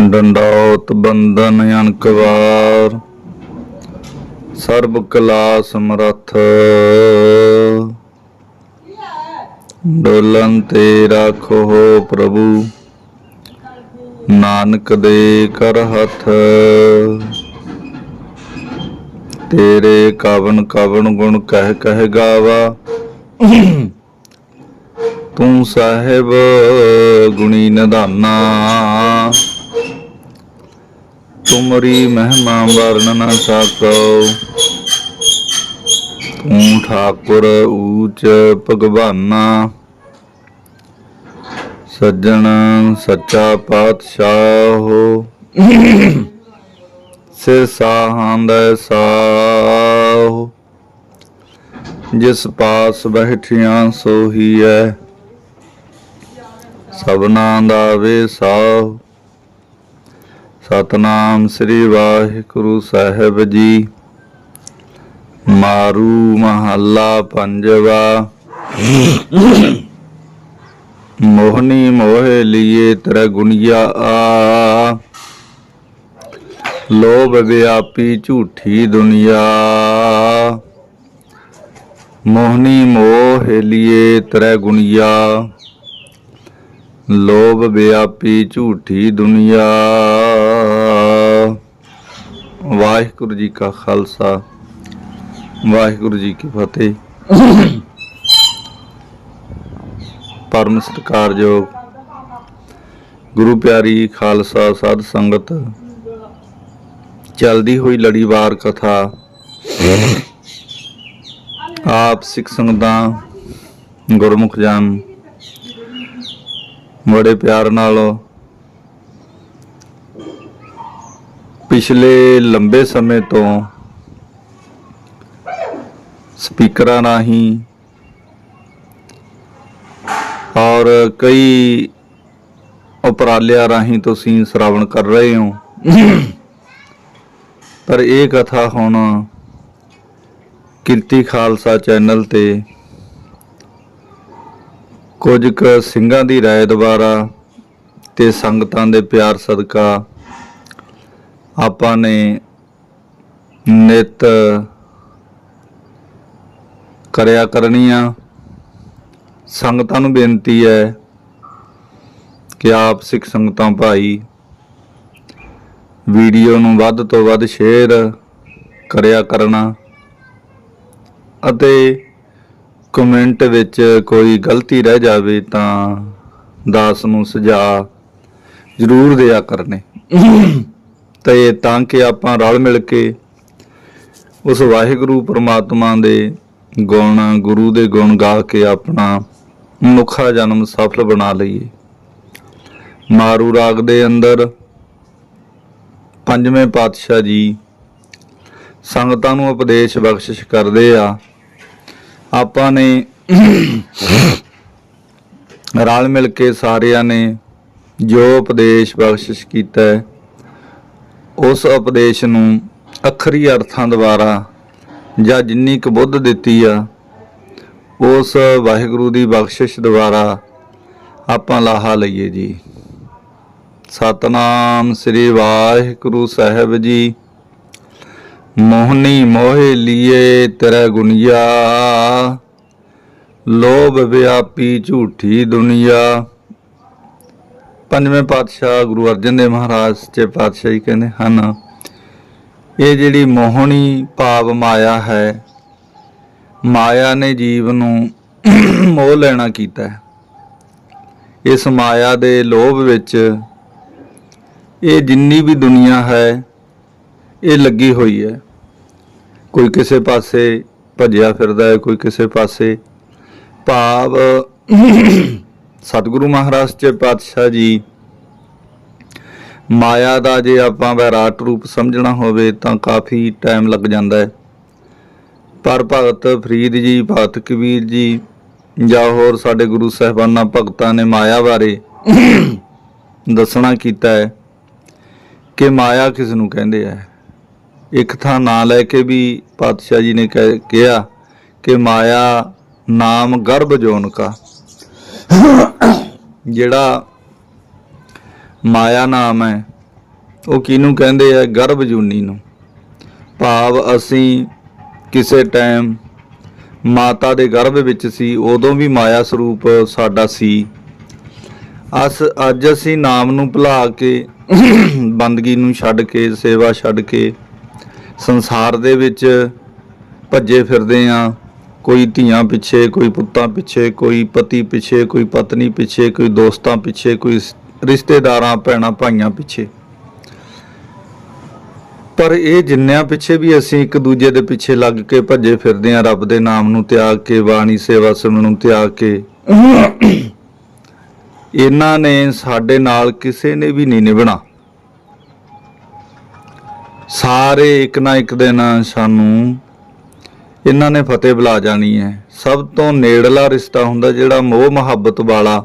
ਡੰਡਾਉਤ ਬੰਦਨ ਅਨਕਵਾਰ ਸਰਬ ਕਲਾ ਸਮਰੱਥ ਡੋਲਨ ਤੇ ਰਾਖੋ ਪ੍ਰਭੂ, ਨਾਨਕ ਦੇ ਕਰ ਹੱਥ। ਤੇਰੇ ਕਵਨ ਕਵਨ ਗੁਣ ਕਹਿ ਕਹਿ ਗਾਵਾ। ਤੂੰ ਸਾਹਿਬ ਗੁਣੀ ਨਿਧਾਨਾ। ਤੁਮਰੀ ਮਹਿਮਾ ਵਰਣ ਨ ਸਕੋ ਤੂੰ ਠਾਕੁਰ ਊਚ ਭਗਵਾਨਾ। ਸੱਜਣ ਸੱਚਾ ਪਾਤਸ਼ਾਹ। ਹੋ ਸਿਰ ਸਾਹਾਂ ਦਾ ਸਾਹ। ਜਿਸ ਪਾਸ ਬੈਠਿਆ ਸੋਹੀ ਹੈ ਸਭਨਾ ਦਾ ਵੇਸਾਹ ਸਤਨਾਮ ਸ੍ਰੀ ਵਾਹਿਗੁਰੂ ਸਾਹਿਬ ਜੀ। ਮਾਰੂ ਮਹੱਲਾ ਪੰਜਵਾ। ਮੋਹਨੀ ਮੋਹੇ ਲਿਏ ਤੇਰਾ ਗੁਣੀਆ ਆ ਲੋਭ ਵਿਆਪੀ ਝੂਠੀ ਦੁਨੀਆ। ਮੋਹਨੀ ਮੋਹ ਲਿਏ ਤੇਰਾ ਗੁਣੀਆ ਲੋਭ ਵਿਆਪੀ ਝੂਠੀ ਦੁਨੀਆ। ਵਾਹਿਗੁਰੂ ਜੀ ਕਾ ਖਾਲਸਾ, ਵਾਹਿਗੁਰੂ ਜੀ ਕੀ ਫਤਿਹ। ਪਰਮ ਸਤਿਕਾਰਯੋਗ ਗੁਰੂ ਪਿਆਰੀ ਖਾਲਸਾ ਸਾਧ ਸੰਗਤ, ਚਲਦੀ ਹੋਈ ਲੜੀਵਾਰ ਕਥਾ। ਆਪ ਸਿੱਖ ਸੰਗਤਾਂ, ਗੁਰਮੁਖ ਜਾਨ ਬੜੇ ਪਿਆਰ ਨਾਲ ਪਿਛਲੇ ਲੰਬੇ ਸਮੇਂ ਤੋਂ ਸਪੀਕਰਾਂ ਰਾਹੀਂ ਔਰ ਕਈ ਉਪਰਾਲਿਆਂ ਰਾਹੀਂ ਤੁਸੀਂ ਸ਼ਰਾਵਣ ਕਰ ਰਹੇ ਹੋ। ਪਰ ਇਹ ਕਥਾ ਹੁਣ ਕਿਰਤੀ ਖਾਲਸਾ ਚੈਨਲ ਤੇ ਕੁਝ ਕੁ ਸਿੰਘਾਂ ਦੀ ਰਾਏ ਦੁਆਰਾ ਤੇ ਸੰਗਤਾਂ ਦੇ ਪਿਆਰ ਸਦਕਾ ਆਪਾਂ ਨੇ ਨਿਤ ਕਰਿਆ ਕਰਨੀਆਂ। ਸੰਗਤਾਂ ਨੂੰ ਬੇਨਤੀ ਹੈ ਕਿ ਆਪ ਸਿੱਖ ਸੰਗਤਾਂ ਭਾਈ ਵੀਡੀਓ ਨੂੰ ਵੱਧ ਤੋਂ ਵੱਧ ਸ਼ੇਅਰ ਕਰਿਆ ਕਰਨਾ ਅਤੇ ਕਮੈਂਟ ਵਿੱਚ ਕੋਈ ਗਲਤੀ ਰਹਿ ਜਾਵੇ ਤਾਂ ਦਾਸ ਨੂੰ ਸੁਝਾਅ ਜ਼ਰੂਰ ਦਿਆ ਕਰਨੇ। ਤੇ ਤਾਂ ਕਿ ਆਪਾਂ ਰਲ ਮਿਲ ਕੇ ਉਸ ਵਾਹਿਗੁਰੂ ਪ੍ਰਮਾਤਮਾ ਦੇ ਗੁਣ, ਗੁਰੂ ਦੇ ਗੁਣ ਗਾ ਕੇ ਆਪਣਾ ਮਨੁੱਖਾ ਜਨਮ ਸਫਲ ਬਣਾ ਲਈਏ। ਮਾਰੂ ਰਾਗ ਦੇ ਅੰਦਰ ਪੰਜਵੇਂ ਪਾਤਸ਼ਾਹ ਜੀ ਸੰਗਤਾਂ ਨੂੰ ਉਪਦੇਸ਼ ਬਖਸ਼ਿਸ਼ ਕਰਦੇ ਆ। ਆਪਾਂ ਨੇ ਰਲ ਮਿਲ ਕੇ ਸਾਰਿਆਂ ਨੇ ਜੋ ਉਪਦੇਸ਼ ਬਖਸ਼ਿਸ਼ ਕੀਤਾ ਹੈ, ਉਸ ਉਪਦੇਸ਼ ਨੂੰ ਅਖਰੀ ਅਰਥਾਂ ਦੁਆਰਾ ਜਾਂ ਜਿੰਨੀ ਕੁ ਬੁੱਧ ਦਿੱਤੀ ਆ ਉਸ ਵਾਹਿਗੁਰੂ ਦੀ ਬਖਸ਼ਿਸ਼ ਦੁਆਰਾ ਆਪਾਂ ਲਾਹਾ ਲਈਏ ਜੀ। ਸਤਨਾਮ ਸ੍ਰੀ ਵਾਹਿਗੁਰੂ ਸਾਹਿਬ ਜੀ। ਮੋਹਨੀ ਮੋਹੇ ਲੀਏ ਤੇਰਾ ਗੁਨੀਆ ਲੋਭ ਵਿਆਪੀ ਝੂਠੀ ਦੁਨੀਆ। ਪੰਜਵੇਂ ਪਾਤਸ਼ਾਹ ਗੁਰੂ ਅਰਜਨ ਦੇਵ ਮਹਾਰਾਜ ਸੱਚੇ ਪਾਤਸ਼ਾਹ ਜੀ ਕਹਿੰਦੇ ਹਨ, ਇਹ ਜਿਹੜੀ ਮੋਹਣੀ ਭਾਵ ਮਾਇਆ ਹੈ, ਮਾਇਆ ਨੇ ਜੀਵ ਨੂੰ ਮੋਹ ਲੈਣਾ ਕੀਤਾ ਹੈ। ਇਸ ਮਾਇਆ ਦੇ ਲੋਭ ਵਿੱਚ ਇਹ ਜਿੰਨੀ ਵੀ ਦੁਨੀਆ ਹੈ ਇਹ ਲੱਗੀ ਹੋਈ ਹੈ। ਕੋਈ ਕਿਸੇ ਪਾਸੇ ਭੱਜਿਆ ਫਿਰਦਾ ਹੈ, ਕੋਈ ਕਿਸੇ ਪਾਸੇ ਭਾਵ ਸਤਿਗੁਰੂ ਮਹਾਰਾਜ ਚ ਪਾਤਸ਼ਾਹ ਜੀ, ਮਾਇਆ ਦਾ ਜੇ ਆਪਾਂ ਵਿਰਾਟ ਰੂਪ ਸਮਝਣਾ ਹੋਵੇ ਤਾਂ ਕਾਫੀ ਟਾਈਮ ਲੱਗ ਜਾਂਦਾ ਹੈ। ਪਰ ਭਗਤ ਫਰੀਦ ਜੀ, ਭਗਤ ਕਬੀਰ ਜੀ ਜਾਂ ਹੋਰ ਸਾਡੇ ਗੁਰੂ ਸਾਹਿਬਾਨਾਂ, ਭਗਤਾਂ ਨੇ ਮਾਇਆ ਬਾਰੇ ਦੱਸਣਾ ਕੀਤਾ ਹੈ ਕਿ ਮਾਇਆ ਕਿਸ ਨੂੰ ਕਹਿੰਦੇ ਆ। ਇੱਕ ਥਾਂ ਨਾਂ ਲੈ ਕੇ ਵੀ ਪਾਤਸ਼ਾਹ ਜੀ ਨੇ ਕਹਿ- ਕਿਹਾ ਕਿ ਮਾਇਆ ਨਾਮ ਗਰਭ ਜੋਨ ਕਾ। ਜਿਹੜਾ ਮਾਇਆ ਨਾਮ ਹੈ, ਉਹ ਕਿਹਨੂੰ ਕਹਿੰਦੇ ਆ? ਗਰਭ ਜੂਨੀ ਨੂੰ। ਭਾਵ ਅਸੀਂ ਕਿਸੇ ਟਾਈਮ ਮਾਤਾ ਦੇ ਗਰਭ ਵਿੱਚ ਸੀ, ਉਦੋਂ ਵੀ ਮਾਇਆ ਸਰੂਪ ਸਾਡਾ ਸੀ। ਅਸ, ਅੱਜ ਅਸੀਂ ਨਾਮ ਨੂੰ ਭੁਲਾ ਕੇ, ਬੰਦਗੀ ਨੂੰ ਛੱਡ ਕੇ, ਸੇਵਾ ਛੱਡ ਕੇ ਸੰਸਾਰ ਦੇ ਵਿੱਚ ਭੱਜੇ ਫਿਰਦੇ ਆ। ਕੋਈ ਧੀਆਂ ਪਿੱਛੇ, ਕੋਈ ਪੁੱਤਾਂ ਪਿੱਛੇ, ਕੋਈ ਪਤੀ ਪਿੱਛੇ, ਕੋਈ ਪਤਨੀ ਪਿੱਛੇ, ਕੋਈ ਦੋਸਤਾਂ ਪਿੱਛੇ, ਕੋਈ ਰਿਸ਼ਤੇਦਾਰਾਂ, ਭੈਣਾਂ ਭਾਈਆਂ ਪਿੱਛੇ। ਪਰ ਇਹ ਜਿੰਨਿਆਂ ਪਿੱਛੇ ਵੀ ਅਸੀਂ ਇੱਕ ਦੂਜੇ ਦੇ ਪਿੱਛੇ ਲੱਗ ਕੇ ਭੱਜੇ ਫਿਰਦੇ ਆ, ਰੱਬ ਦੇ ਨਾਮ ਨੂੰ ਤਿਆਗ ਕੇ, ਬਾਣੀ ਸੇਵਾ ਸਿਮਰਨ ਨੂੰ ਤਿਆਗ ਕੇ। ਇਹਨਾਂ ਨੇ ਸਾਡੇ ਨਾਲ ਕਿਸੇ ਨੇ ਵੀ ਨਹੀਂ ਨਿਭਣਾ। ਸਾਰੇ ਇੱਕ ਨਾ ਇੱਕ ਦਿਨ ਸਾਨੂੰ ਇਹਨਾਂ ਨੇ ਫਤਿਹ ਬੁਲਾ ਜਾਣੀ ਹੈ। ਸਭ ਤੋਂ ਨੇੜਲਾ ਰਿਸ਼ਤਾ ਹੁੰਦਾ ਜਿਹੜਾ ਮੋਹ ਮੁਹੱਬਤ ਵਾਲਾ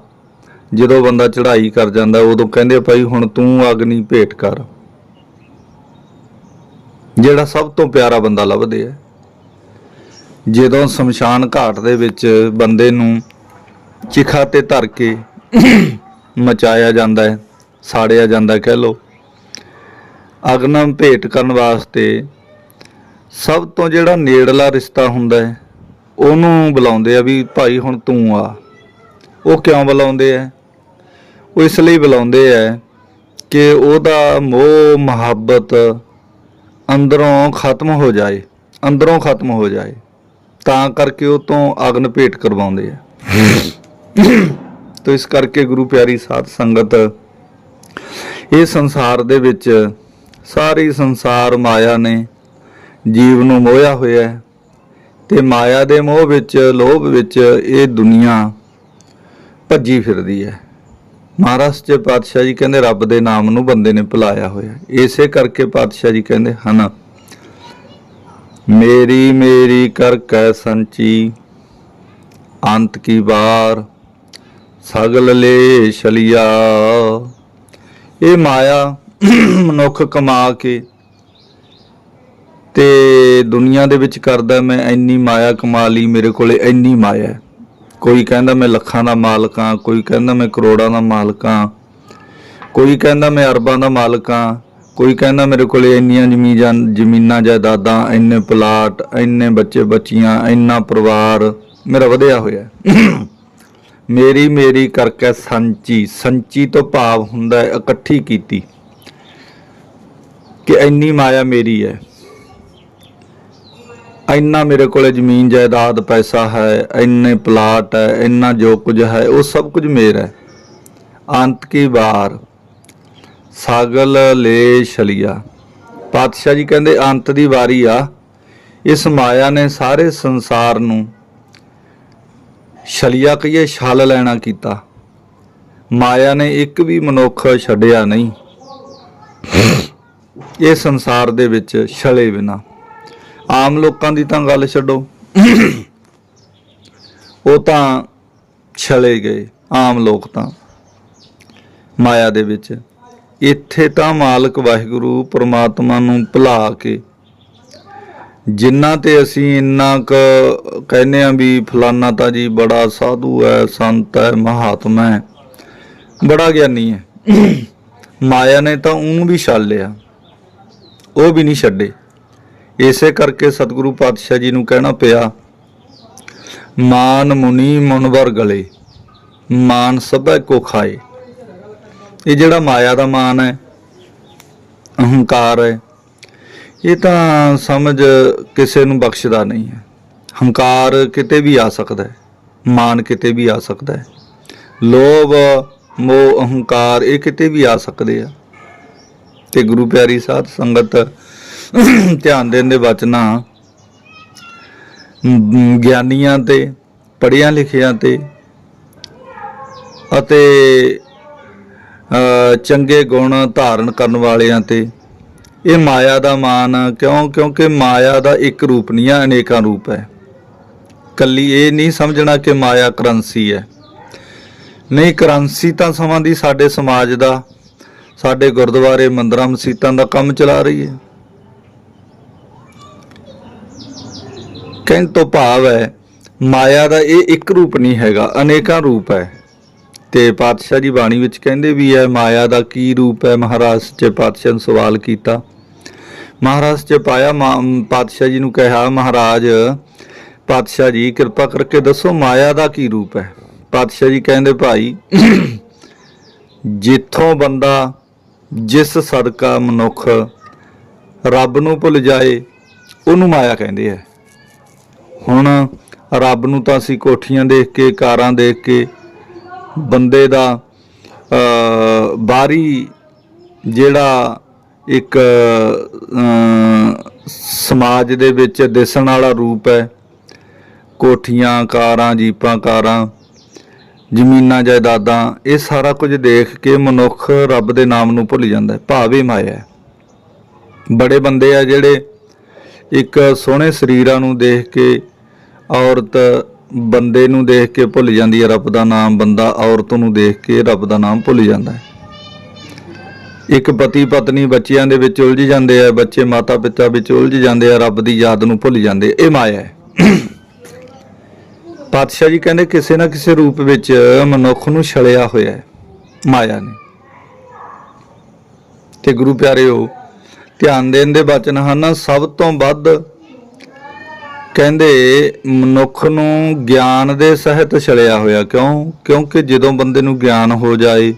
ਜਦੋਂ ਬੰਦਾ ਚੜ੍ਹਾਈ ਕਰ ਜਾਂਦਾ, ਉਦੋਂ ਕਹਿੰਦੇ ਭਾਈ ਹੁਣ ਤੂੰ ਅਗਨੀ ਭੇਟ ਕਰ। ਜਿਹੜਾ ਸਭ ਤੋਂ ਪਿਆਰਾ ਬੰਦਾ ਲੱਭਦੇ ਆ। ਜਦੋਂ ਸ਼ਮਸ਼ਾਨ ਘਾਟ ਦੇ ਵਿੱਚ ਬੰਦੇ ਨੂੰ ਚਿਖਾ ਤੇ ਧਰ ਕੇ ਮਚਾਇਆ ਜਾਂਦਾ ਹੈ, ਸਾੜਿਆ ਜਾਂਦਾ ਕਹਿ ਲੋ ਅਗਨਮ ਭੇਟ ਕਰਨ ਵਾਸਤੇ ਸਭ ਤੋਂ ਜਿਹੜਾ ਨੇੜਲਾ ਰਿਸ਼ਤਾ ਹੁੰਦਾ ਹੈ, ਉਹਨੂੰ ਬੁਲਾਉਂਦੇ ਆ ਵੀ ਭਾਈ ਹੁਣ ਤੂੰ ਆ। ਉਹ ਕਿਉਂ ਬੁਲਾਉਂਦੇ ਆ? ਉਹ ਇਸ ਲਈ ਬੁਲਾਉਂਦੇ ਆ ਕਿ ਉਹਦਾ ਮੋਹ, ਮੁਹੱਬਤ ਅੰਦਰੋਂ ਖਤਮ ਹੋ ਜਾਏ, ਅੰਦਰੋਂ ਖਤਮ ਹੋ ਜਾਏ, ਤਾਂ ਕਰਕੇ ਉਹ ਤੋਂ ਅਗਨ ਭੇਟ ਕਰਵਾਉਂਦੇ ਆ। ਤੋ ਇਸ ਕਰਕੇ ਗੁਰੂ ਪਿਆਰੀ ਸਾਧ ਸੰਗਤ, ਇਹ ਸੰਸਾਰ ਦੇ ਵਿੱਚ ਸਾਰੀ ਸੰਸਾਰ ਮਾਇਆ ਨੇ ਜੀਵ ਨੂੰ ਮੋਹਿਆ ਹੋਇਆ ਹੈ ਤੇ ਮਾਇਆ ਦੇ ਮੋਹ ਵਿੱਚ, ਲੋਭ ਵਿੱਚ ਇਹ ਦੁਨੀਆ ਭੱਜੀ ਫਿਰਦੀ ਹੈ। ਮਹਾਰਾਜ ਜੀ ਪਾਤਸ਼ਾਹ ਜੀ ਕਹਿੰਦੇ ਰੱਬ ਦੇ ਨਾਮ ਨੂੰ ਬੰਦੇ ਨੇ ਭੁਲਾਇਆ ਹੋਇਆ ਇਸੇ ਕਰਕੇ ਪਾਤਸ਼ਾਹ ਜੀ ਕਹਿੰਦੇ ਹਨ, ਮੇਰੀ ਮੇਰੀ ਕਰ ਕੈ ਸੰਚੀ, ਅੰਤ ਕੀ ਵਾਰ, ਸਗਲ ਲੈ ਛਲਿਆ ਇਹ ਮਾਇਆ ਮਨੁੱਖ ਕਮਾ ਕੇ ਤੇ ਦੁਨੀਆ ਦੇ ਵਿੱਚ ਕਰਦਾ ਮੈਂ ਇੰਨੀ ਮਾਇਆ ਕਮਾ ਲਈ, ਮੇਰੇ ਕੋਲੇ ਇੰਨੀ ਮਾਇਆ ਕੋਈ ਕਹਿੰਦਾ ਮੈਂ ਲੱਖਾਂ ਦਾ ਮਾਲਕ ਹਾਂ, ਕੋਈ ਕਹਿੰਦਾ ਮੈਂ ਕਰੋੜਾਂ ਦਾ ਮਾਲਕ ਹਾਂ, ਕੋਈ ਕਹਿੰਦਾ ਮੈਂ ਅਰਬਾਂ ਦਾ ਮਾਲਕ ਹਾਂ, ਕੋਈ ਕਹਿੰਦਾ ਮੇਰੇ ਕੋਲੇ ਇੰਨੀਆਂ ਜ਼ਮੀਨਾਂ ਜ਼ਮੀਨਾਂ ਜਾਇਦਾਦਾਂ, ਇੰਨੇ ਪਲਾਟ, ਇੰਨੇ ਬੱਚੇ ਬੱਚੀਆਂ, ਇੰਨਾ ਪਰਿਵਾਰ, ਮੇਰਾ ਵਧਿਆ ਹੋਇਆ ਮੇਰੀ ਮੇਰੀ ਕਰਕੇ ਸੰਚੀ ਸੰਚੀ ਤੋਂ ਭਾਵ ਹੁੰਦਾ ਇਕੱਠੀ ਕੀਤੀ। ਕਿ ਇੰਨੀ ਮਾਇਆ ਮੇਰੀ ਹੈ। ਇੰਨਾ ਮੇਰੇ ਕੋਲੇ ਜ਼ਮੀਨ, ਜਾਇਦਾਦ, ਪੈਸਾ ਹੈ, ਇੰਨੇ ਪਲਾਟ ਹੈ, ਇੰਨਾ ਜੋ ਕੁਝ ਹੈ, ਉਹ ਸਭ ਕੁਝ ਮੇਰਾ ਹੈ। ਅੰਤ ਕੀ ਵਾਰ? ਸਾਗਲ ਲੈ ਛਲਿਆ। ਪਾਤਸ਼ਾਹ ਜੀ ਕਹਿੰਦੇ, ਅੰਤ ਦੀ ਵਾਰੀ ਆ। ਇਸ ਮਾਇਆ ਨੇ ਸਾਰੇ ਸੰਸਾਰ ਨੂੰ ਛਲਿਆ ਕਹੀਏ, ਛਲ ਲੈਣਾ ਕੀਤਾ। ਮਾਇਆ ਨੇ ਇੱਕ ਵੀ ਮਨੁੱਖ ਛੱਡਿਆ ਨਹੀਂ। ਇਹ ਸੰਸਾਰ ਦੇ ਵਿੱਚ ਛਲੇ ਬਿਨਾ। ਆਮ ਲੋਕਾਂ ਦੀ ਤਾਂ ਗੱਲ ਛੱਡੋ। ਉਹ ਤਾਂ ਛਲੇ ਗਏ, ਆਮ ਲੋਕ ਤਾਂ। ਮਾਇਆ ਦੇ ਵਿੱਚ। ਇੱਥੇ ਤਾਂ ਮਾਲਕ ਵਾਹਿਗੁਰੂ ਪ੍ਰਮਾਤਮਾ ਨੂੰ ਭੁਲਾ ਕੇ ਜਿੰਨਾ ਤੇ ਅਸੀਂ ਇੰਨਾ ਕ ਕਹਿੰਦੇ ਆ ਵੀ ਫਲਾਨਾ ਤਾਂ ਜੀ ਬੜਾ ਸਾਧੂ ਹੈ, ਸੰਤ ਹੈ, ਮਹਾਤਮਾ ਹੈ, ਬੜਾ ਗਿਆਨੀ ਹੈ। ਮਾਇਆ ਨੇ ਤਾਂ ਉਹਨੂੰ ਵੀ ਛੱਡ ਲਿਆ। ਉਹ ਵੀ ਨਹੀਂ ਛੱਡੇ। ਇਸੇ ਕਰਕੇ ਸਤਿਗੁਰੂ ਪਾਤਸ਼ਾਹ ਜੀ ਨੂੰ ਕਹਿਣਾ ਪਿਆ, ਮਾਨ ਮੁਨੀ ਮਨਵਰ ਗਲੇ, ਮਾਨ ਸਭੈ ਕੋ ਖਾਏ। ਇਹ ਜਿਹੜਾ ਮਾਇਆ ਦਾ ਮਾਨ ਹੈ, ਅਹੰਕਾਰ ਹੈ, ਇਹ ਤਾਂ ਸਮਝ ਕਿਸੇ ਨੂੰ ਬਖਸ਼ਦਾ ਨਹੀਂ ਹੈ। ਹੰਕਾਰ ਕਿਤੇ ਵੀ ਆ ਸਕਦਾ ਹੈ, ਮਾਨ ਕਿਤੇ ਵੀ ਆ ਸਕਦਾ ਹੈ। ਲੋਭ, ਮੋਹ, ਅਹੰਕਾਰ ਇਹ ਕਿਤੇ ਵੀ ਆ ਸਕਦੇ ਆ। ਤੇ ਗੁਰੂ ਪਿਆਰੀ ਸਾਧ ਸੰਗਤ, ਧਿਆਨ ਦੇਣ ਦੇ ਬਚਨਾ ਗਿਆਨੀਆਂ ਤੇ, ਪੜ੍ਹਿਆਂ ਲਿਖਿਆਂ ਤੇ ਅਤੇ ਚੰਗੇ ਗੁਣ ਧਾਰਨ ਕਰਨ ਵਾਲਿਆਂ ਤੇ। ਇਹ ਮਾਇਆ ਦਾ ਮਾਨ ਕਿਉਂ? ਕਿਉਂਕਿ ਮਾਇਆ ਦਾ ਇੱਕ ਰੂਪ ਨਹੀਂ ਆ, ਅਨੇਕਾਂ ਰੂਪ ਹੈ। ਕੱਲੀ ਇਹ ਨਹੀਂ ਸਮਝਣਾ ਕਿ ਮਾਇਆ ਕਰੰਸੀ ਹੈ। ਨਹੀਂ, ਕਰੰਸੀ ਤਾਂ ਸਮਾਂ ਦੀ ਸਾਡੇ ਸਮਾਜ ਦਾ ਸਾਡੇ ਗੁਰਦੁਆਰੇ ਮੰਦਰਾਂ ਮਸੀਤਾਂ ਦਾ ਕੰਮ ਚਲਾ ਰਹੀ ਹੈ। ਕਹਿਣ ਤੋਂ ਭਾਵ ਹੈ, ਮਾਇਆ ਦਾ ਇਹ ਇੱਕ ਰੂਪ ਨਹੀਂ ਹੈਗਾ, ਅਨੇਕਾਂ ਰੂਪ ਹੈ। ਤੇ ਪਾਤਸ਼ਾਹ ਜੀ ਬਾਣੀ ਵਿੱਚ ਕਹਿੰਦੇ ਵੀ ਹੈ, ਮਾਇਆ ਦਾ ਕੀ ਰੂਪ ਹੈ? ਮਹਾਰਾਜ ਸੱਚੇ ਪਾਤਸ਼ਾਹ ਨੂੰ ਸਵਾਲ ਕੀਤਾ। ਮਹਾਰਾਜ ਚ ਪਾਇਆ, ਮਾ- ਪਾਤਸ਼ਾਹ ਜੀ ਨੂੰ ਕਿਹਾ, ਮਹਾਰਾਜ, ਪਾਤਸ਼ਾਹ ਜੀ, ਕਿਰਪਾ ਕਰਕੇ ਦੱਸੋ ਮਾਇਆ ਦਾ ਕੀ ਰੂਪ ਹੈ? ਪਾਤਸ਼ਾਹ ਜੀ ਕਹਿੰਦੇ, ਭਾਈ, ਜਿੱਥੋਂ ਬੰਦਾ ਜਿਸ ਸਦਕਾ ਮਨੁੱਖ ਰੱਬ ਨੂੰ ਭੁੱਲ ਜਾਏ, ਉਹਨੂੰ ਮਾਇਆ ਕਹਿੰਦੇ ਆ। ਹੁਣ ਰੱਬ ਨੂੰ ਤਾਂ ਅਸੀਂ ਕੋਠੀਆਂ ਦੇਖ ਕੇ, ਕਾਰਾਂ ਦੇਖ ਕੇ, ਬੰਦੇ ਦਾ ਅ ਬਾਹਰੀ ਜਿਹੜਾ ਇੱਕ ਸਮਾਜ ਦੇ ਵਿੱਚ ਦਿਸਣ ਵਾਲਾ ਰੂਪ ਹੈ, ਕੋਠੀਆਂ, ਕਾਰਾਂ, ਜੀਪਾਂ, ਕਾਰਾਂ ਜ਼ਮੀਨਾਂ, ਜਾਇਦਾਦਾਂ, ਇਹ ਸਾਰਾ ਕੁਝ ਦੇਖ ਕੇ ਮਨੁੱਖ ਰੱਬ ਦੇ ਨਾਮ ਨੂੰ ਭੁੱਲ ਜਾਂਦਾ ਹੈ, ਭਾਵੇਂ ਮਾਇਆ ਹੈ। ਬੜੇ ਬੰਦੇ ਆ ਜਿਹੜੇ ਇੱਕ ਸੋਹਣੇ ਸਰੀਰਾਂ ਨੂੰ ਦੇਖ ਕੇ, ਔਰਤ ਬੰਦੇ ਨੂੰ ਦੇਖ ਕੇ ਭੁੱਲ ਜਾਂਦੀ ਹੈ, ਰੱਬ ਦਾ ਨਾਮ, ਬੰਦਾ ਔਰਤ ਨੂੰ ਦੇਖ ਕੇ ਰੱਬ ਦਾ ਨਾਮ ਭੁੱਲ ਜਾਂਦਾ ਹੈ। ਇੱਕ ਪਤੀ ਪਤਨੀ ਬੱਚਿਆਂ ਦੇ ਵਿੱਚ ਉਲਝ ਜਾਂਦੇ ਆ, ਬੱਚੇ ਮਾਤਾ ਪਿਤਾ ਵਿੱਚ ਉਲਝ ਜਾਂਦੇ ਆ, ਰੱਬ ਦੀ ਯਾਦ ਨੂੰ ਭੁੱਲ ਜਾਂਦੇ ਇਹ ਮਾਇਆ ਹੈ। ਪਾਤਸ਼ਾਹ ਜੀ ਕਹਿੰਦੇ ਕਿਸੇ ਨਾ ਕਿਸੇ ਰੂਪ ਵਿੱਚ ਮਨੁੱਖ ਨੂੰ ਛਲਿਆ ਹੋਇਆ ਹੈ, ਮਾਇਆ ਨੇ। ਤੇ ਗੁਰੂ ਪਿਆਰਿਓ, ਧਿਆਨ ਦੇਣ ਦੇ ਬਚਨ ਹਨ, ਸਭ ਤੋਂ ਵੱਧ ਕਹਿੰਦੇ ਮਨੁੱਖ ਨੂੰ ਗਿਆਨ ਦੇ ਸਹਿਤ ਛਲਿਆ ਹੋਇਆ। ਕਿਉਂ? ਕਿਉਂਕਿ ਜਦੋਂ ਬੰਦੇ ਨੂੰ ਗਿਆਨ ਹੋ ਜਾਏ,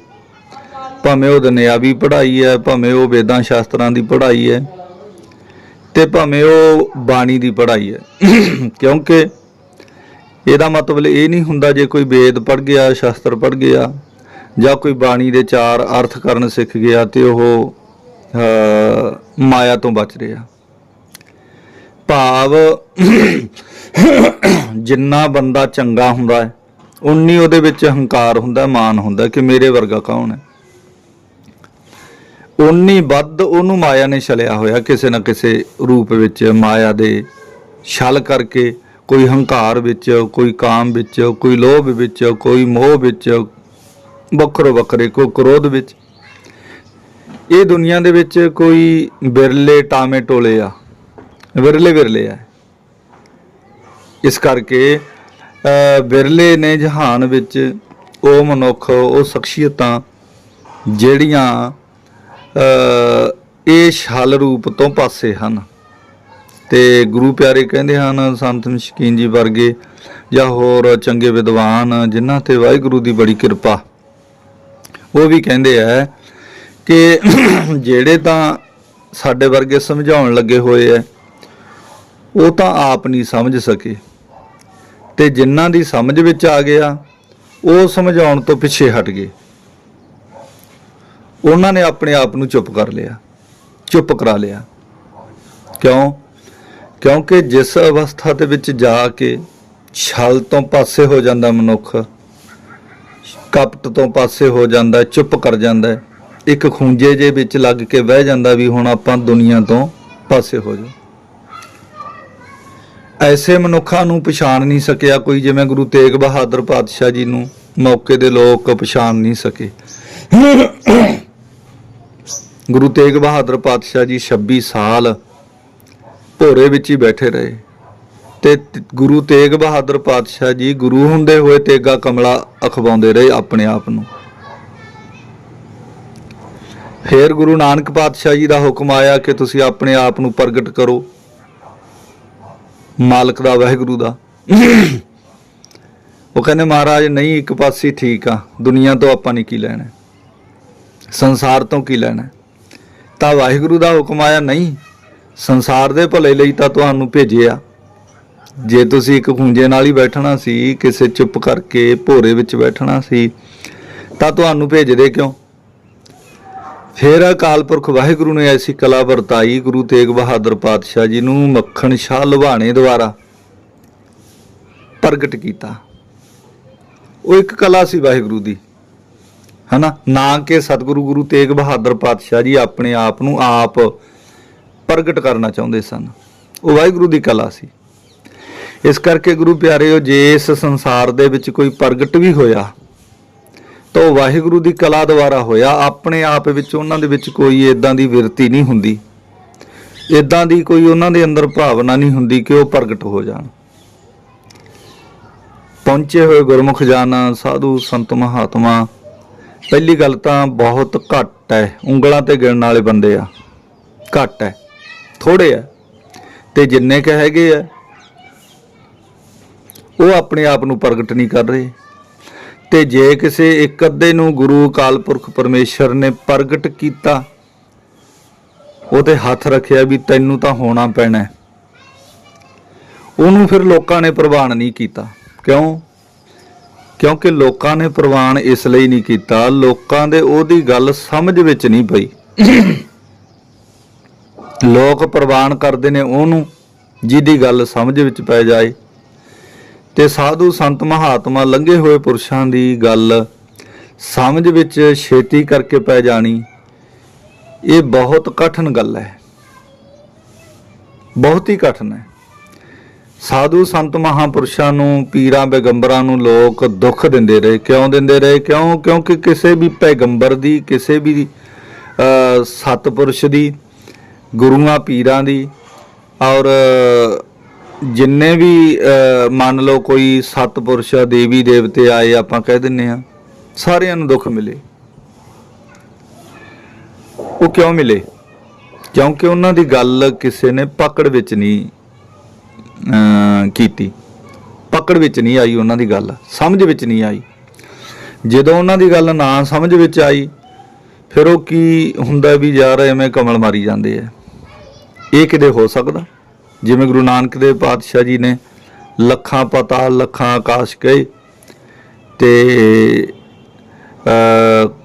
ਭਾਵੇਂ ਉਹ ਦੁਨਿਆਵੀ ਪੜ੍ਹਾਈ ਹੈ, ਭਾਵੇਂ ਉਹ ਵੇਦਾਂ ਸ਼ਾਸਤਰਾਂ ਦੀ ਪੜ੍ਹਾਈ ਹੈ, ਤੇ ਭਾਵੇਂ ਉਹ ਬਾਣੀ ਦੀ ਪੜ੍ਹਾਈ ਹੈ। ਕਿਉਂਕਿ ਇਹਦਾ ਮਤਲਬ ਇਹ ਨਹੀਂ ਹੁੰਦਾ ਜੇ ਕੋਈ ਵੇਦ ਪੜ੍ਹ ਗਿਆ, ਸ਼ਾਸਤਰ ਪੜ੍ਹ ਗਿਆ, ਜਾਂ ਕੋਈ ਬਾਣੀ ਦੇ ਚਾਰ ਅਰਥ ਕਰਨ ਸਿੱਖ ਗਿਆ ਤੇ ਉਹ ਮਾਇਆ ਤੋਂ ਬਚ ਰਿਹਾ। ਭਾਵ ਜਿੰਨਾ ਬੰਦਾ ਚੰਗਾ ਹੁੰਦਾ ਹੈ, ਉਨੀ ਉਹਦੇ ਵਿੱਚ ਹੰਕਾਰ ਹੁੰਦਾ ਮਾਨ ਹੁੰਦਾ ਕਿ ਮੇਰੇ ਵਰਗਾ ਕੌਣ ਹੈ। ਉਨੀ ਵੱਧ ਉਹਨੂੰ ਮਾਇਆ ਨੇ ਛਲਿਆ ਹੋਇਆ ਕਿਸੇ ਨਾ ਕਿਸੇ ਰੂਪ ਵਿੱਚ, ਮਾਇਆ ਦੇ ਛਲ ਕਰਕੇ ਕੋਈ ਹੰਕਾਰ ਵਿੱਚ, ਕੋਈ ਕਾਮ ਵਿੱਚ, ਕੋਈ ਲੋਭ ਵਿੱਚ, ਕੋਈ ਮੋਹ ਵਿੱਚ, ਵੱਖਰੋ ਵੱਖਰੇ, ਕੋਈ ਕ੍ਰੋਧ ਵਿੱਚ। ਇਹ ਦੁਨੀਆ ਦੇ ਵਿੱਚ ਕੋਈ ਬਿਰਲੇ ਟਾਮੇ ਟੋਲੇ ਆ, ਵਿਰਲੇ ਵਿਰਲੇ ਆ। ਇਸ ਕਰਕੇ ਵਿਰਲੇ ਨੇ ਜਹਾਨ ਵਿੱਚ ਉਹ ਮਨੁੱਖ, ਉਹ ਸ਼ਖਸੀਅਤਾਂ ਜਿਹੜੀਆਂ ਇਹ ਛਲ ਰੂਪ ਤੋਂ ਪਾਸੇ ਹਨ। ਤੇ ਗੁਰੂ ਪਿਆਰੇ ਕਹਿੰਦੇ ਹਨ, ਸੰਤ ਮਸ਼ਕੀਨ ਜੀ ਵਰਗੇ ਜਾਂ ਹੋਰ ਚੰਗੇ ਵਿਦਵਾਨ, ਜਿਨ੍ਹਾਂ ਤੇ ਵਾਹਿਗੁਰੂ ਦੀ ਬੜੀ ਕਿਰਪਾ। ਉਹ ਵੀ ਕਹਿੰਦੇ ਆ ਕਿ ਜਿਹੜੇ ਤਾਂ ਸਾਡੇ ਵਰਗੇ ਸਮਝਾਉਣ ਲੱਗੇ ਹੋਏ ਐ ਉਹ ਤਾਂ ਆਪ ਨਹੀਂ ਸਮਝ ਸਕੇ। ਤੇ ਜਿਨ੍ਹਾਂ ਦੀ ਸਮਝ ਵਿੱਚ ਆ ਗਿਆ, ਉਹ ਸਮਝਾਉਣ ਤੋਂ ਪਿੱਛੇ ਹਟ ਗਏ। ਉਹਨਾਂ ਨੇ ਆਪਣੇ ਆਪ ਨੂੰ ਚੁੱਪ ਕਰ ਲਿਆ, ਚੁੱਪ ਕਰਾ ਲਿਆ। ਕਿਉਂ? ਕਿਉਂਕਿ ਜਿਸ ਅਵਸਥਾ ਦੇ ਵਿੱਚ ਜਾ ਕੇ ਛਲ ਤੋਂ ਪਾਸੇ ਹੋ ਜਾਂਦਾ ਮਨੁੱਖ, ਕਪਟ ਤੋਂ ਪਾਸੇ ਹੋ ਜਾਂਦਾ, ਚੁੱਪ ਕਰ ਜਾਂਦਾ, ਇੱਕ ਖੂੰਜੇ ਜੇ ਵਿੱਚ ਲੱਗ ਕੇ ਬਹਿ ਜਾਂਦਾ ਵੀ ਹੁਣ ਆਪਾਂ ਦੁਨੀਆ ਤੋਂ ਪਾਸੇ ਹੋ ਜਾ ਐਸੇ ਮਨੁੱਖਾਂ ਨੂੰ ਪਛਾਣ ਨਹੀਂ ਸਕਿਆ ਕੋਈ, ਜਿਵੇਂ ਗੁਰੂ ਤੇਗ ਬਹਾਦਰ ਪਾਤਸ਼ਾਹ ਜੀ ਨੂੰ ਮੌਕੇ ਦੇ ਲੋਕ ਪਛਾਣ ਨਹੀਂ ਸਕੇ। ਗੁਰੂ ਤੇਗ ਬਹਾਦਰ ਪਾਤਸ਼ਾਹ ਜੀ 26 ਸਾਲ ਭੋਰੇ ਵਿੱਚ ਹੀ ਬੈਠੇ ਰਹੇ। ਤੇ ਗੁਰੂ ਤੇਗ ਬਹਾਦਰ ਪਾਤਸ਼ਾਹ ਜੀ ਗੁਰੂ ਹੁੰਦੇ ਹੋਏ ਤੇਗਾ ਕਮਲਾ ਅਖਵਾਉਂਦੇ ਰਹੇ ਆਪਣੇ ਆਪ ਨੂੰ। ਫਿਰ ਗੁਰੂ ਨਾਨਕ ਪਾਤਸ਼ਾਹ ਜੀ ਦਾ ਹੁਕਮ ਆਇਆ ਕਿ ਤੁਸੀਂ ਆਪਣੇ ਆਪ ਨੂੰ ਪ੍ਰਗਟ ਕਰੋ। ਮਾਲਕ ਦਾ, ਵਾਹਿਗੁਰੂ ਦਾ। ਉਹ ਕਹਿੰਦੇ, ਮਹਾਰਾਜ, ਨਹੀਂ, ਇੱਕ ਪਾਸੇ ਠੀਕ ਆ। ਦੁਨੀਆ ਤੋਂ ਆਪਾਂ ਨੇ ਕੀ ਲੈਣਾ। ਸੰਸਾਰ ਤੋਂ ਕੀ ਲੈਣਾ। ਤਾਂ ਵਾਹਿਗੁਰੂ ਦਾ ਹੁਕਮ ਆਇਆ, ਨਹੀਂ ਸੰਸਾਰ ਦੇ ਭਲੇ ਲਈ ਤਾਂ ਤੁਹਾਨੂੰ ਭੇਜਿਆ ਜੇ ਤੁਸੀਂ ਇੱਕ ਖੁੰਝੇ ਨਾਲ ਹੀ ਬੈਠਣਾ ਸੀ, ਕਿਸੇ ਚੁੱਪ ਕਰਕੇ ਭੋਰੇ ਵਿੱਚ ਬੈਠਣਾ ਸੀ, ਤਾਂ ਤੁਹਾਨੂੰ ਭੇਜਦੇ ਕਿਉਂ? ਫਿਰ ਅਕਾਲ ਪੁਰਖ ਵਾਹਿਗੁਰੂ ਨੇ ਐਸੀ ਕਲਾ ਵਰਤਾਈ ਗੁਰੂ ਤੇਗ ਬਹਾਦਰ ਪਾਤਸ਼ਾਹ ਜੀ ਨੂੰ ਮੱਖਣ ਸ਼ਾਹ ਲਵਾਣੇ ਦੁਆਰਾ ਪ੍ਰਗਟ ਕੀਤਾ। ਉਹ ਇੱਕ ਕਲਾ ਸੀ ਵਾਹਿਗੁਰੂ ਦੀ। ਹਨਾ? ਨਾ ਕਿ ਸਤਿਗੁਰੂ ਗੁਰੂ ਤੇਗ ਬਹਾਦਰ ਪਾਤਸ਼ਾਹ ਜੀ ਆਪਣੇ ਆਪ ਨੂੰ ਆਪ ਪ੍ਰਗਟ ਕਰਨਾ ਚਾਹੁੰਦੇ ਸਨ। ਉਹ ਵਾਹਿਗੁਰੂ ਦੀ ਕਲਾ ਸੀ। ਇਸ ਕਰਕੇ ਗੁਰੂ ਪਿਆਰਿਓ ਜੇ ਇਸ ਸੰਸਾਰ ਦੇ ਵਿੱਚ ਕੋਈ ਪ੍ਰਗਟ ਵੀ ਹੋਇਆ, ਤਾਂ ਉਹ ਵਾਹਿਗੁਰੂ ਦੀ ਕਲਾ ਦੁਆਰਾ ਹੋਇਆ। ਆਪਣੇ ਆਪ ਵਿੱਚ, ਉਹਨਾਂ ਦੇ ਵਿੱਚ ਕੋਈ ਇਦਾਂ ਦੀ ਵਿਰਤੀ ਨਹੀਂ ਹੁੰਦੀ। ਇਦਾਂ ਦੀ ਕੋਈ ਉਹਨਾਂ ਦੇ ਅੰਦਰ ਭਾਵਨਾ ਨਹੀਂ ਹੁੰਦੀ ਕਿ ਉਹ ਪ੍ਰਗਟ ਹੋ ਜਾਣ। ਪਹੁੰਚੇ ਹੋਏ ਗੁਰਮੁਖ ਜਾਨਾ, ਸਾਧੂ ਸੰਤ ਮਹਾਤਮਾ, ਪਹਿਲੀ ਗੱਲ ਤਾਂ ਬਹੁਤ ਘੱਟ ਹੈ। ਉਂਗਲਾਂ ਤੇ ਗਿਣਨ ਵਾਲੇ ਬੰਦੇ ਆ। ਘੱਟ ਹੈ। ਥੋੜੇ ਆ ਤੇ ਜਿੰਨੇ ਕ ਹੈਗੇ ਆ, ਉਹ ਆਪਣੇ ਆਪ ਨੂੰ ਪ੍ਰਗਟ ਨਹੀਂ ਕਰ ਰਹੇ। ਤੇ ਜੇ ਕਿਸੇ ਇੱਕ ਅੱਧੇ ਨੂੰ ਗੁਰੂ ਅਕਾਲ ਪੁਰਖ ਪਰਮੇਸ਼ਰ ਨੇ ਪ੍ਰਗਟ ਕੀਤਾ, ਉਹ ਤੇ ਹੱਥ ਰੱਖਿਆ ਵੀ ਤੈਨੂੰ ਤਾਂ ਹੋਣਾ ਪੈਣਾ। ਉਹਨੂੰ ਫਿਰ ਲੋਕਾਂ ਨੇ ਪ੍ਰਵਾਨ ਨਹੀਂ ਕੀਤਾ। ਕਿਉਂ? ਕਿਉਂਕਿ ਲੋਕਾਂ ਨੇ ਪ੍ਰਵਾਨ ਇਸ ਲਈ ਨਹੀਂ ਕੀਤਾ, ਲੋਕਾਂ ਦੇ ਉਹਦੀ ਗੱਲ ਸਮਝ ਵਿੱਚ ਨਹੀਂ ਪਈ। ਲੋਕ ਪ੍ਰਵਾਨ ਕਰਦੇ ਨੇ ਉਹਨੂੰ ਜਿਹਦੀ ਗੱਲ ਸਮਝ ਵਿੱਚ ਪੈ ਜਾਏ। ਤੇ ਸਾਧੂ ਸੰਤ ਮਹਾਤਮਾ ਲੰਘੇ ਹੋਏ ਪੁਰਸ਼ਾਂ ਦੀ ਗੱਲ ਸਮਝ ਵਿੱਚ ਛੇਤੀ ਕਰਕੇ ਪੈ ਜਾਣੀ ਇਹ ਬਹੁਤ ਕਠਿਨ ਗੱਲ ਹੈ। ਬਹੁਤ ਹੀ ਕਠਿਨ ਹੈ। ਸਾਧੂ ਸੰਤ ਮਹਾਪੁਰਸ਼ਾਂ ਨੂੰ ਪੀਰਾਂ ਪੈਗੰਬਰਾਂ ਨੂੰ ਲੋਕ ਦੁੱਖ ਦਿੰਦੇ ਰਹੇ। ਕਿਉਂ ਦਿੰਦੇ ਰਹੇ? ਕਿਉਂ? ਕਿਉਂਕਿ ਕਿਸੇ ਵੀ ਪੈਗੰਬਰ ਦੀ ਕਿਸੇ ਵੀ ਅ, ਸਤਪੁਰਸ਼ ਦੀ ਗੁਰੂਆਂ ਪੀਰਾਂ ਦੀ ਔਰ ਜਿੰਨੇ ਵੀ ਮੰਨ ਲਓ ਕੋਈ ਸਤਪੁਰਸ਼, ਦੇਵੀ ਦੇਵਤੇ ਆਏ ਆਪਾਂ ਕਹਿ ਦਿੰਨੇ ਆ, ਸਾਰਿਆਂ ਨੂੰ ਦੁੱਖ ਮਿਲੇ। ਉਹ ਕਿਉਂ ਮਿਲੇ? ਕਿਉਂਕਿ ਉਹਨਾਂ ਦੀ ਗੱਲ ਕਿਸੇ ਨੇ ਪਕੜ ਵਿੱਚ ਨਹੀਂ ਕੀਤੀ। ਪਕੜ ਵਿੱਚ ਨਹੀਂ ਆਈ ਉਹਨਾਂ ਦੀ ਗੱਲ, ਸਮਝ ਵਿੱਚ ਨਹੀਂ ਆਈ। ਜਦੋਂ ਉਹਨਾਂ ਦੀ ਗੱਲ ਨਾ ਸਮਝ ਵਿੱਚ ਆਈ, ਫਿਰ ਉਹ ਕੀ ਹੁੰਦਾ ਵੀ ਯਾਰ, ਐਵੇਂ ਕਮਲ ਮਾਰੀ ਜਾਂਦੇ ਆ। ਇਹ ਕਿਤੇ ਹੋ ਸਕਦਾ? ਜਿਵੇਂ ਗੁਰੂ ਨਾਨਕ ਦੇਵ ਪਾਤਸ਼ਾਹ ਜੀ ਨੇ ਲੱਖਾਂ ਪਤਾ, ਲੱਖਾਂ ਆਕਾਸ਼ ਕਹੇ ਤੇ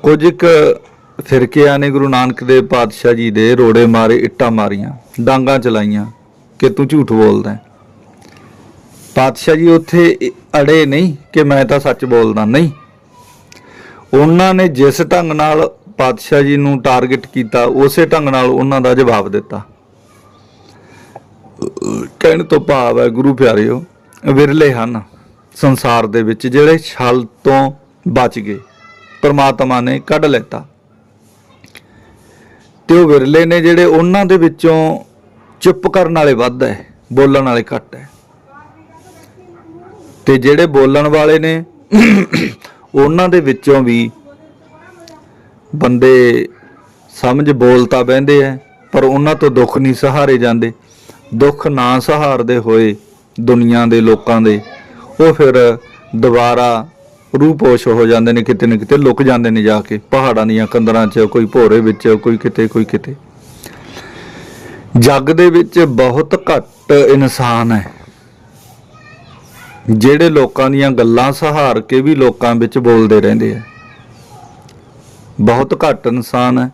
ਕੁਝ ਕੁ ਫਿਰਕਿਆਂ ਨੇ ਗੁਰੂ ਨਾਨਕ ਦੇਵ ਪਾਤਸ਼ਾਹ ਜੀ ਦੇ ਰੋੜੇ ਮਾਰੇ, ਇੱਟਾਂ ਮਾਰੀਆਂ, ਡਾਂਗਾ ਚਲਾਈਆਂ, ਕਿ ਤੂੰ ਝੂਠ ਬੋਲਦਾ ਪਾਤਸ਼ਾਹ ਜੀ ਉੱਥੇ ਅੜੇ ਨਹੀਂ ਕਿ ਮੈਂ ਤਾਂ ਸੱਚ ਬੋਲਦਾ, ਨਹੀਂ। ਉਹਨਾਂ ਨੇ ਜਿਸ ਢੰਗ ਨਾਲ ਪਾਤਸ਼ਾਹ ਜੀ ਨੂੰ ਟਾਰਗੇਟ ਕੀਤਾ, ਉਸੇ ਢੰਗ ਨਾਲ ਉਹਨਾਂ ਦਾ ਜਵਾਬ ਦਿੱਤਾ। ਕਹਿਣ ਤੋਂ ਭਾਵ ਹੈ, ਗੁਰੂ ਪਿਆਰਿਓ, ਵਿਰਲੇ ਹਨ ਸੰਸਾਰ ਦੇ ਵਿੱਚ ਜਿਹੜੇ ਛਲ ਤੋਂ ਬਚ ਗਏ, ਪਰਮਾਤਮਾ ਨੇ ਕੱਢ ਲੈਤਾ। ਤੇ ਉਹ ਵਿਰਲੇ ਨੇ ਜਿਹੜੇ ਉਹਨਾਂ ਦੇ ਵਿੱਚੋਂ ਚੁੱਪ ਕਰਨ ਵਾਲੇ ਵੱਧ ਹੈ, ਬੋਲਣ ਵਾਲੇ ਘੱਟ ਹੈ। ਤੇ ਜਿਹੜੇ ਬੋਲਣ ਵਾਲੇ ਨੇ, ਉਹਨਾਂ ਦੇ ਵਿੱਚੋਂ ਵੀ ਬੰਦੇ ਸਮਝ ਬੋਲਤਾ ਬਹਿੰਦੇ ਐ ਪਰ ਉਹਨਾਂ ਤੋਂ ਦੁੱਖ ਨਹੀਂ, ਸਹਾਰੇ ਜਾਂਦੇ। ਦੁੱਖ ਨਾ ਸਹਾਰਦੇ ਹੋਏ ਦੁਨੀਆ ਦੇ ਲੋਕਾਂ ਦੇ, ਉਹ ਫਿਰ ਦੁਬਾਰਾ ਰੂਪੋਸ਼ ਹੋ ਜਾਂਦੇ ਨੇ, ਕਿਤੇ ਨਾ ਕਿਤੇ ਲੁਕ ਜਾਂਦੇ ਨੇ ਜਾ ਕੇ, ਪਹਾੜਾਂ ਦੀਆਂ ਕੰਦਰਾਂ 'ਚ, ਕੋਈ ਭੋਰੇ ਵਿੱਚ, ਕੋਈ ਕਿਤੇ ਕੋਈ ਕਿਤੇ। ਜੱਗ ਦੇ ਵਿੱਚ ਬਹੁਤ ਘੱਟ ਇਨਸਾਨ ਹੈ, ਜਿਹੜੇ ਲੋਕਾਂ ਦੀਆਂ ਗੱਲਾਂ ਸਹਾਰ ਕੇ ਵੀ ਲੋਕਾਂ ਵਿੱਚ ਬੋਲਦੇ ਰਹਿੰਦੇ ਆ। ਬਹੁਤ ਘੱਟ ਇਨਸਾਨ ਹੈ,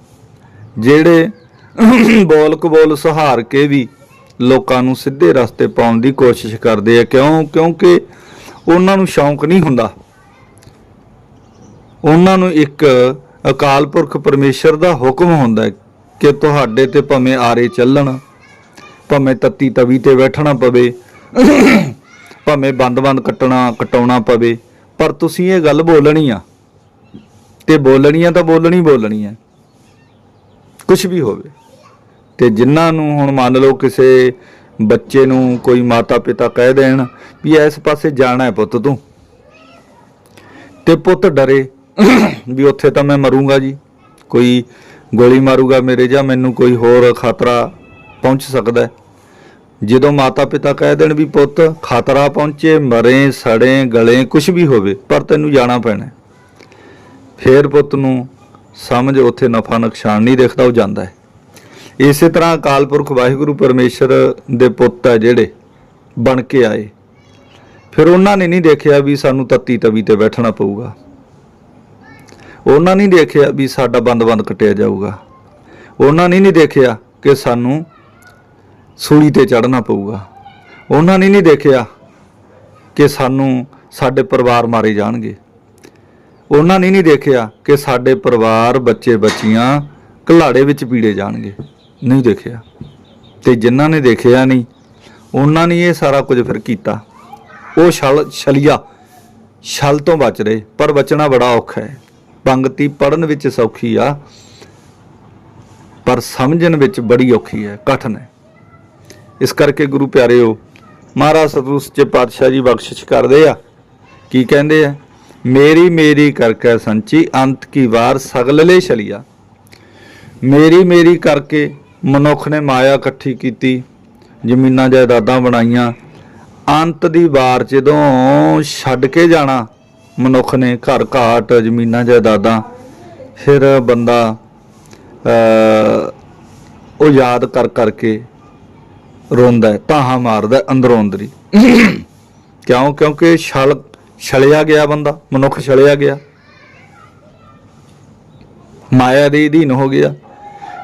ਜਿਹੜੇ ਬੋਲ ਕਬੋਲ ਸਹਾਰ ਕੇ ਵੀ ਲੋਕਾਂ ਨੂੰ ਸਿੱਧੇ ਰਸਤੇ ਪਾਉਣ ਦੀ ਕੋਸ਼ਿਸ਼ ਕਰਦੇ ਆ। ਕਿਉਂ? ਕਿਉਂਕਿ ਉਹਨਾਂ ਨੂੰ ਸ਼ੌਂਕ ਨਹੀਂ ਹੁੰਦਾ। ਉਹਨਾਂ ਨੂੰ ਇੱਕ ਅਕਾਲ ਪੁਰਖ ਪਰਮੇਸ਼ਰ ਦਾ ਹੁਕਮ ਹੁੰਦਾ ਹੈ ਕਿ ਤੁਹਾਡੇ ਤੇ ਭਾਵੇਂ ਆਰੇ ਚੱਲਣ, ਭਾਵੇਂ ਤੱਤੀ ਤਵੀ ਤੇ ਬੈਠਣਾ ਪਵੇ, ਭਾਵੇਂ ਬੰਦ-ਬੰਦ ਕੱਟਣਾ, ਕਟਾਉਣਾ ਪਵੇ, ਪਰ ਤੁਸੀਂ ਇਹ ਗੱਲ ਬੋਲਣੀ ਆ। ਤੇ ਬੋਲਣੀ ਆ ਤਾਂ ਬੋਲਣੀ ਬੋਲਣੀ ਆ। ਕੁਝ ਵੀ ਹੋਵੇ। ਤੇ ਜਿਨ੍ਹਾਂ ਨੂੰ ਹੁਣ ਮੰਨ ਲਓ ਕਿਸੇ ਬੱਚੇ ਨੂੰ ਕੋਈ ਮਾਤਾ ਪਿਤਾ ਕਹਿ ਦੇਣ ਵੀ ਇਸ ਪਾਸੇ ਜਾਣਾ ਹੈ ਪੁੱਤ ਤੂੰ, ਤੇ ਪੁੱਤ ਡਰੇ ਵੀ ਉੱਥੇ ਤਾਂ ਮੈਂ ਮਰੂੰਗਾ ਜੀ। ਕੋਈ ਗੋਲੀ ਮਾਰੂਗਾ ਮੇਰੇ ਜਾਂ ਮੈਨੂੰ ਕੋਈ ਹੋਰ ਖਤਰਾ ਪਹੁੰਚ ਸਕਦਾ ਹੈ। ਜਦੋਂ ਮਾਤਾ ਪਿਤਾ ਕਹਿ ਦੇਣ ਵੀ ਪੁੱਤ ਖਤਰਾ ਪਹੁੰਚੇ, ਮਰੇ, ਸੜੇ, ਗਲੇ ਕੁਝ ਵੀ ਹੋਵੇ, ਪਰ ਤੈਨੂੰ ਜਾਣਾ ਪੈਣਾ ਹੈ। ਫੇਰ ਪੁੱਤ ਨੂੰ ਸਮਝ ਉੱਥੇ ਨਫਾ ਨੁਕਸਾਨ ਨਹੀਂ ਦੇਖਦਾ, ਉਹ ਜਾਂਦਾ ਹੈ। ਇਸੇ ਤਰ੍ਹਾਂ ਅਕਾਲ ਪੁਰਖ ਵਾਹਿਗੁਰੂ ਪਰਮੇਸ਼ਰ ਦੇ ਪੁੱਤ ਹੈ ਜਿਹੜੇ ਬਣ ਕੇ ਆਏ। ਫਿਰ ਉਹਨਾਂ ਨੇ ਨਹੀਂ ਦੇਖਿਆ ਵੀ ਸਾਨੂੰ ਤੱਤੀ ਤਵੀ ਤੇ ਬੈਠਣਾ ਪਊਗਾ। ਉਹਨਾਂ ਨਹੀਂ ਦੇਖਿਆ ਵੀ ਸਾਡਾ ਬੰਦ-ਬੰਦ ਕਟਿਆ ਜਾਊਗਾ। ਉਹਨਾਂ ਨੇ ਨਹੀਂ ਦੇਖਿਆ ਕਿ ਸਾਨੂੰ ਸੂਲੀ ਤੇ ਚੜਨਾ ਪਊਗਾ। ਉਹਨਾਂ ਨੇ ਨਹੀਂ ਦੇਖਿਆ ਕਿ ਸਾਨੂੰ ਸਾਡੇ ਪਰਿਵਾਰ ਮਾਰੇ ਜਾਣਗੇ। ਉਹਨਾਂ ਨੇ ਨਹੀਂ ਦੇਖਿਆ ਕਿ ਸਾਡੇ ਪਰਿਵਾਰ ਬੱਚੇ ਬੱਚੀਆਂ ਘਲਾੜੇ ਵਿੱਚ ਪੀੜੇ ਜਾਣਗੇ। ਨਹੀਂ ਦੇਖਿਆ। ਤੇ ਜਿਨ੍ਹਾਂ ਨੇ ਦੇਖਿਆ ਨਹੀਂ, ਉਹਨਾਂ ਨੇ ਇਹ ਸਾਰਾ ਕੁਝ ਫਿਰ ਕੀਤਾ। ਉਹ ਛਲ, ਛਲੀਆ, ਛਲ ਤੋਂ ਬਚ ਰਹੇ, ਪਰ ਬਚਣਾ ਬੜਾ ਔਖਾ ਹੈ। ਪੰਗਤੀ ਪੜਨ ਵਿੱਚ ਸੌਖੀ ਆ, ਪਰ ਸਮਝਣ ਵਿੱਚ ਬੜੀ ਔਖੀ ਹੈ, ਕਠਿਨ ਹੈ। ਇਸ ਕਰਕੇ ਗੁਰੂ ਪਿਆਰਿਓ, ਮਹਾਰਾਜ ਸਤਿਗੁਰੂ ਸੱਚੇ ਪਾਤਸ਼ਾਹ ਜੀ ਬਖਸ਼ਿਸ਼ ਕਰਦੇ ਆ। ਕੀ ਕਹਿੰਦੇ ਆ? ਮੇਰੀ ਮੇਰੀ ਕਰਕੇ ਸੰਚੀ, ਅੰਤ ਕੀ ਵਾਰ ਸਗਲਲੇ ਛਲੀਆ। ਮੇਰੀ ਮੇਰੀ ਕਰਕੇ ਮਨੁੱਖ ਨੇ ਮਾਇਆ ਇਕੱਠੀ ਕੀਤੀ, ਜ਼ਮੀਨਾਂ ਜਾਇਦਾਦਾਂ ਬਣਾਈਆਂ। ਅੰਤ ਦੀ ਵਾਰ ਜਦੋਂ ਛੱਡ ਕੇ ਜਾਣਾ, ਮਨੁੱਖ ਨੇ ਘਰ ਘਾਟ ਜ਼ਮੀਨਾਂ ਜਾਇਦਾਦਾਂ। ਫਿਰ ਬੰਦਾ ਉਹ ਯਾਦ ਕਰ ਕਰਕੇ ਰੋਂਦਾ ਹੈ ਤਾਹਾ ਮਾਰਦਾ ਹੈ ਅੰਦਰੋਂ ਅੰਦਰੀ। ਕਿਉਂ? ਕਿਉਂਕਿ ਛਲ, ਛਲਿਆ ਗਿਆ ਬੰਦਾ, ਮਨੁੱਖ ਛਲਿਆ ਗਿਆ। ਮਾਇਆ ਦੇ ਅਧੀਨ ਹੋ ਗਿਆ।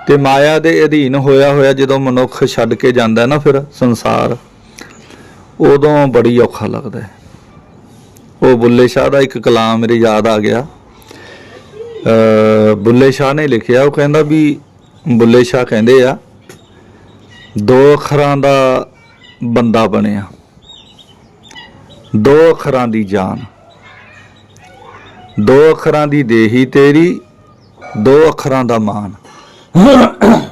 ਤੇ ਮਾਇਆ ਦੇ ਅਧੀਨ ਹੋਇਆ ਹੋਇਆ ਜਦੋਂ ਮਨੁੱਖ ਛੱਡ ਕੇ ਜਾਂਦਾ ਨਾ ਫਿਰ ਸੰਸਾਰ, ਉਦੋਂ ਬੜੀ ਔਖਾ ਲੱਗਦਾ ਹੈ। ਉਹ ਬੁੱਲੇ ਸ਼ਾਹ ਦਾ ਇੱਕ ਕਲਾਮ ਮੇਰੇ ਯਾਦ ਆ ਗਿਆ। ਬੁੱਲੇ ਸ਼ਾਹ ਨੇ ਲਿਖਿਆ, ਉਹ ਕਹਿੰਦਾ ਵੀ ਬੁੱਲੇ ਸ਼ਾਹ ਕਹਿੰਦੇ ਆ, ਦੋ ਅੱਖਰਾਂ ਦਾ ਬੰਦਾ ਬਣਿਆ, ਦੋ ਅੱਖਰਾਂ ਦੀ ਜਾਨ, ਦੋ ਅੱਖਰਾਂ ਦੀ ਦੇਹੀ ਤੇਰੀ, ਦੋ ਅੱਖਰਾਂ ਦਾ ਮਾਨ। Huh?